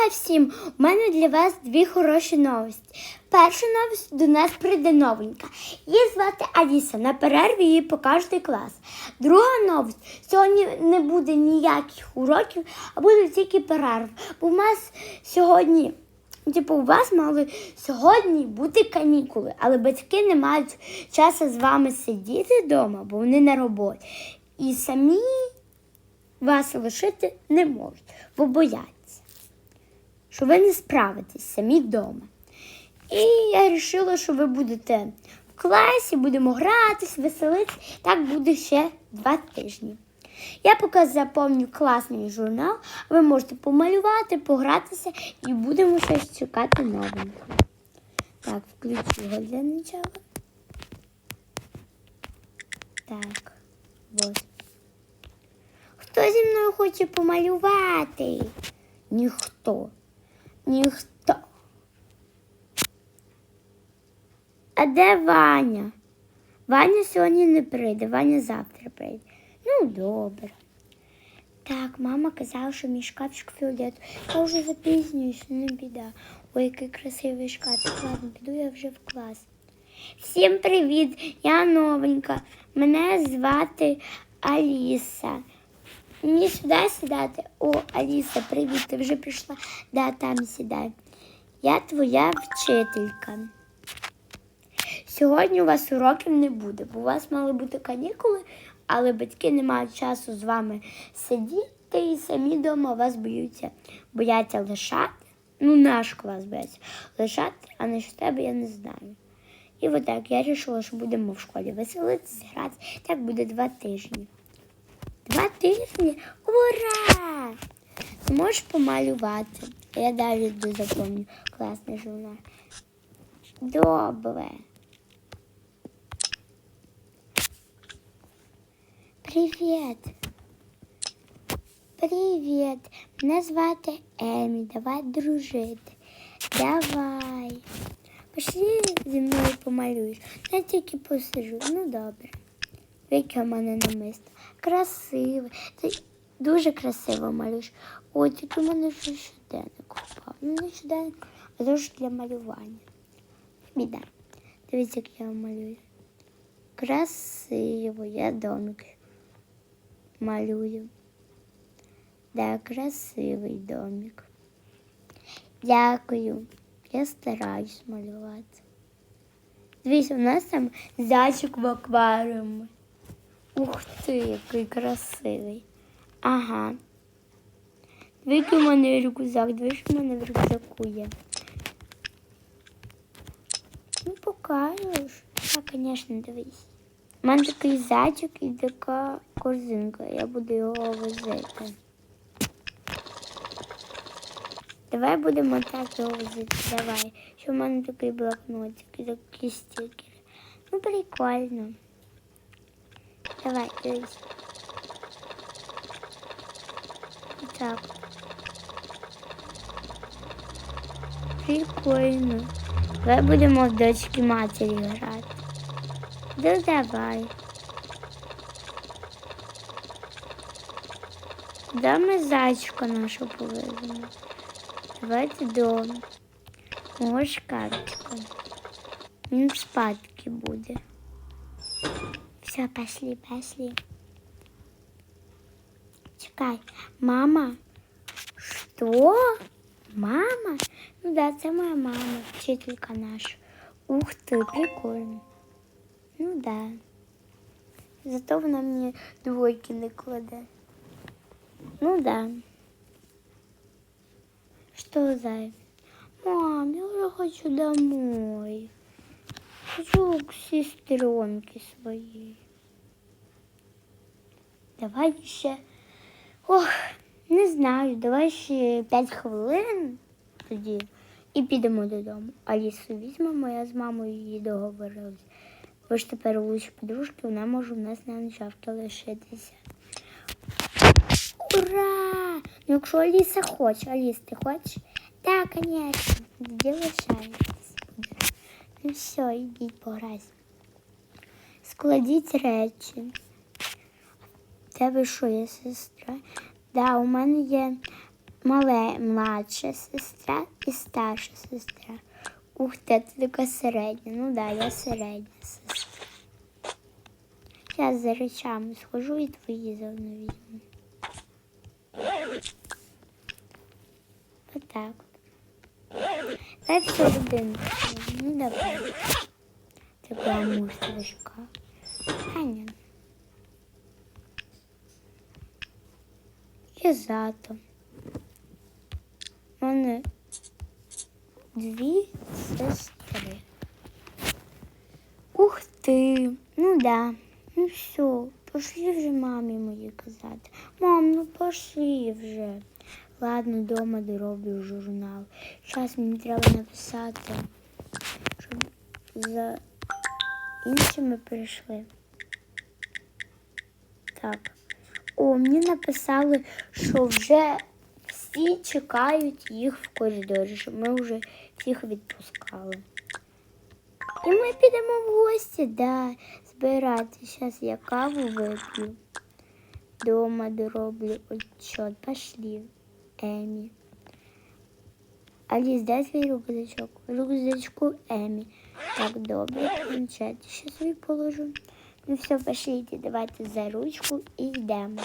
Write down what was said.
Увага всім! У мене для вас дві хороші новості. Перша новость до нас прийде новенька. Її звати Аліса. На перерві її покажете клас. Друга новость. Сьогодні не буде ніяких уроків, а буде тільки перерва. Бо у нас сьогодні, типу, у вас мали сьогодні бути канікули, але батьки не мають часу з вами сидіти вдома, бо вони на роботі. І самі вас лишити не можуть, бо бояться що ви не справитесь самі вдома. І я вирішила, що ви будете в класі, будемо гратись, веселитись. Так буде ще два тижні. Я поки заповню класний журнал, ви можете помалювати, погратися і будемо щось чекати новенького. Так, включу його для начала. Так, ось. Хто зі мною хоче помалювати? Ніхто. Ніхто. А де Ваня? Ваня сьогодні не прийде, Ваня завтра прийде. Ну, добре. Так, мама казала, що мій шкафчик фіолет. Я вже запізнююсь, не біда. Ой, який красивий шкафчик. Ладно, піду я вже в клас. Всім привіт! Я новенька. Мене звати Аліса. Мені сюди сідати. О, Аліса, привіт, ти вже прийшла. Да, там сідай. Я твоя вчителька. Сьогодні у вас уроків не буде, бо у вас мали бути канікули, але батьки не мають часу з вами сидіти і самі вдома вас боються, бояться лишати. Ну, наш клас бояться лишати, а не що тебе я не знаю. І отак я вирішила, що будемо в школі веселитися, грати. Так буде два тижні. Два тижні? Ура! Можеш помалювати. Я далі йду заповню класний журнал. Добре. Привіт. Привіт. Мене звати Емі. Давай дружити. Давай. Пішли зі мною помалюєш. Я тільки посижу. Ну добре. Яке в мене намисто. Красиве. Ти дуже красиво малюєш. Ой, тільки в мене вже щоденник впав. Ну, не щоденник, а дуже для малювання. Біда. Дивіться, як я малюю. Красиво, я домик малюю. Да, красивий домик. Дякую. Я стараюсь малювати. Дивіться, у нас там зайчик в акваріумі. Ух ти, який красивий. Ага. Дивіться, у мене рюкзак, дивіться, у мене в рюкзаку є. Ну, покажеш. Так, звісно, дивись. У мене такий зайчик і така корзинка. Я буду його возити. Давай будемо так його возити. Давай. Що в мене такий блокнотик і такі стікери. Ну, прикольно. Давай, дивись. Так. Прикольно. Давай будемо в дочки матері грати. Да давай. Куда ми зайчика нашу повеземо? Давайте дома. О, шкафчика. Він спадки буде. Все, пошли, пошли. Чекай, мама. Что? Мама? Ну да, це моя мама, вчителька наша. Ух ти, прикольно. Ну да. Зато вона мені двойки не. Ну да. Что, зай? Мам, я уже хочу домой. Хочу к сестренке своей. Давай ще. Ох, не знаю, давай ще 5 хвилин тоді і підемо додому. Алісу візьмемо, я з мамою її договорилась. Ви ж тепер лучші подружки, вона може в нас на ночавки лишитися. Ура! Ну, якщо Аліса хоче, Аліс, ти хочеш? Так, звісно, лишаєтесь. Ну все, йдіть пограйся. Складіть речі. Тебе що, є сестра? Да, у мене є мале, младша сестра і старша сестра. Ух ти, ти така середня. Ну да, я середня сестра. Зараз за речами схожу і твої заодно візьму. Отак. Дай все один. Ну давай. Така мусорочка. Аня. І зато. У мене дві сестри. Ух ти. Ну да. Ну все, пошли вже мамі мої казати. Мам, ну пошли вже. Ладно, дома дороблю журнал. Зараз мені треба написати, за іншими прийшли. Так. О, мені написали, що вже всі чекають їх в коридорі, що ми вже всіх відпускали. І ми підемо в гості, да, збирати. Зараз я каву вип'ю. Дома дороблю отчет. Пошли, Емі. Аліс, дай свій рюкзачок. Рюкзачку Емі. Так, добре, планшет. Ще свій положу. Ну все, пошліть, давайте за ручку і йдемо.